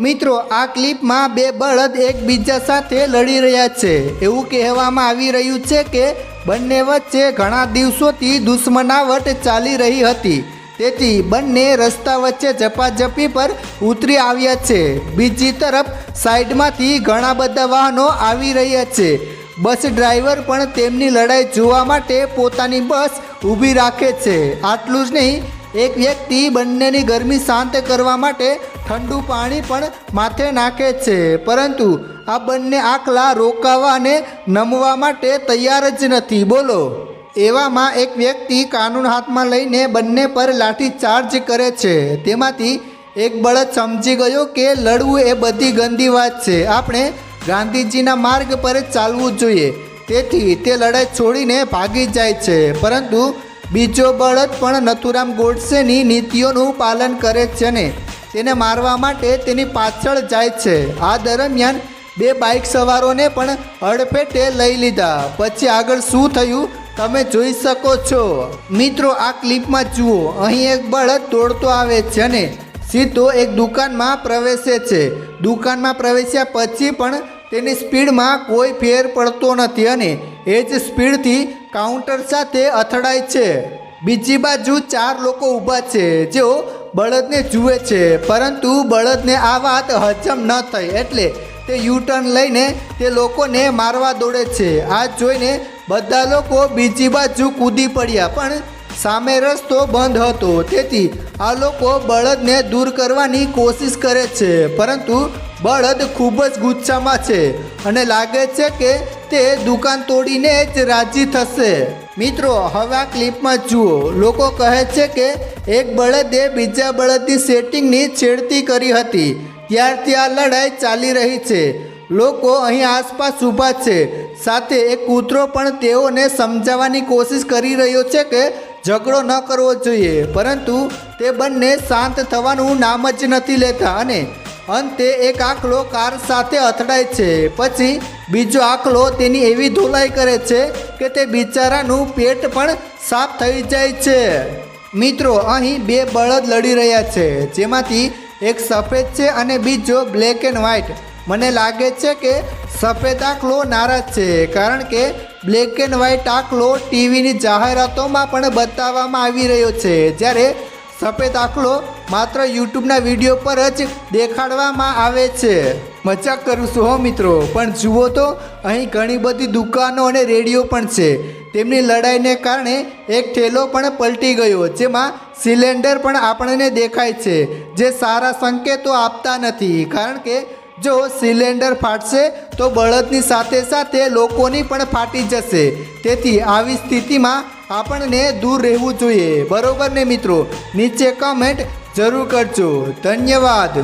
મિત્રો, આ ક્લિપમાં બે બળદ એકબીજા સાથે લડી રહ્યા છે. એવું કહેવામાં આવી રહ્યું છે કે બંને વચ્ચે ઘણા દિવસોથી દુશ્મનાવટ ચાલી રહી હતી. તેથી બંને રસ્તા વચ્ચે ઝપાઝપી પર ઉતરી આવ્યા છે. બીજી તરફ સાઈડમાંથી ઘણા બધા વાહનો આવી રહ્યા છે. બસ ડ્રાઈવર પણ તેમની લડાઈ જોવા માટે પોતાની બસ ઊભી રાખે છે. આટલું જ નહીં એક વ્યક્તિ બંનેની ગરમી શાંત કરવા માટે ઠંડુ પાણી પણ માથે નાખે છે. પરંતુ આ બંને આખલા રોકાવા અને નમવા માટે તૈયાર જ નથી. બોલો. એવામાં એક વ્યક્તિ કાનૂન હાથમાં લઈને બંને પર લાઠી ચાર્જ કરે છે. તેમાંથી એક બળદ સમજી ગયો કે લડવું એ બધી ગંદી વાત છે. આપણે ગાંધીજીના માર્ગ પર ચાલવું જોઈએ. તેથી તે લડાઈ છોડીને ભાગી જાય છે. પરંતુ બીજો બળદ પણ નથુરામ ગોડસેની નીતિઓનું પાલન કરે છે ને, તેને મારવા માટે તેની પાછળ જાય છે. આ દરમિયાન બે બાઇક સવારોને પણ અડફેટે લઈ લીધા. પછી આગળ શું થયું તમે જોઈ શકો છો. મિત્રો, આ ક્લિપમાં જુઓ. અહીં એક બળદ દોડતો આવે છે ને, સીધો એક દુકાનમાં પ્રવેશે છે. દુકાનમાં પ્રવેશ્યા પછી પણ તેની સ્પીડમાં કોઈ ફેર પડતો નથી અને એ જ સ્પીડથી કાઉન્ટર સાથે અથડાય છે. બીજી બાજુ ચાર લોકો ઊભા છે, જેઓ બળદને જુએ છે, પરંતુ બળદને આ વાત હજમ ન થઈ એટલે તે યુટર્ન લઈને તે લોકોને મારવા દોડે છે. આ જોઈને બધા લોકો બીજી બાજુ કૂદી પડ્યા, પણ સામે રસ્તો બંધ હતો. તેથી આ લોકો બળદને દૂર કરવાની કોશિશ કરે છે, પરંતુ બળદ ખૂબ જ ગુસ્સામાં છે અને લાગે છે કે તે દુકાન તોડીને જ રાજી થશે. મિત્રો, હવે આ ક્લિપમાં જુઓ. લોકો કહે છે કે એક બળદે બીજા બળદની સેટિંગની છેડતી કરી હતી. ત્યારથી આ લડાઈ ચાલી રહી છે. લોકો અહીં આસપાસ ઊભા છે. સાથે એક કૂતરો પણ તેઓને સમજાવવાની કોશિશ કરી રહ્યો છે કે ઝઘડો ન કરવો જોઈએ, પરંતુ તે બંને શાંત થવાનું નામ જ નથી લેતા અને અંતે એક આખલો કાર સાથે અથડાય છે. પછી બીજો આખલો તેની એવી ધોલાઈ કરે છે કે તે બિચારાનું પેટ પણ સાફ થઈ જાય છે. મિત્રો, અહીં બે બળદ લડી રહ્યા છે, જેમાંથી એક સફેદ છે અને બીજો બ્લેક એન્ડ વ્હાઇટ મને લાગે છે કે સફેદ આખલો નારાજ છે, કારણ કે બ્લેક એન્ડ વ્હાઇટ આખલો ટીવીની જાહેરાતોમાં પણ બતાવવામાં આવી રહ્યો છે. જ્યારે સફેદ આખલો માત્ર યુટ્યુબના વીડિયો પર જ દેખાડવામાં આવે છે. મજાક કરું છું હો મિત્રો. પણ જુઓ તો, અહીં ઘણી બધી દુકાનો અને રેડિયો પણ છે. તેમની લડાઈને કારણે એક ઠેલો પણ પલટી ગયો, જેમાં સિલિન્ડર પણ આપણને દેખાય છે. જે સારા સંકેતો આપતા નથી, કારણ કે જો સિલિન્ડર ફાટશે તો બળદની સાથે સાથે લોકોની પણ ફાટી જશે. તેથી આવી સ્થિતિમાં આપણને દૂર રહેવું જોઈએ. બરોબર ને મિત્રો? નીચે કમેન્ટ જરૂર કરજો. ધન્યવાદ.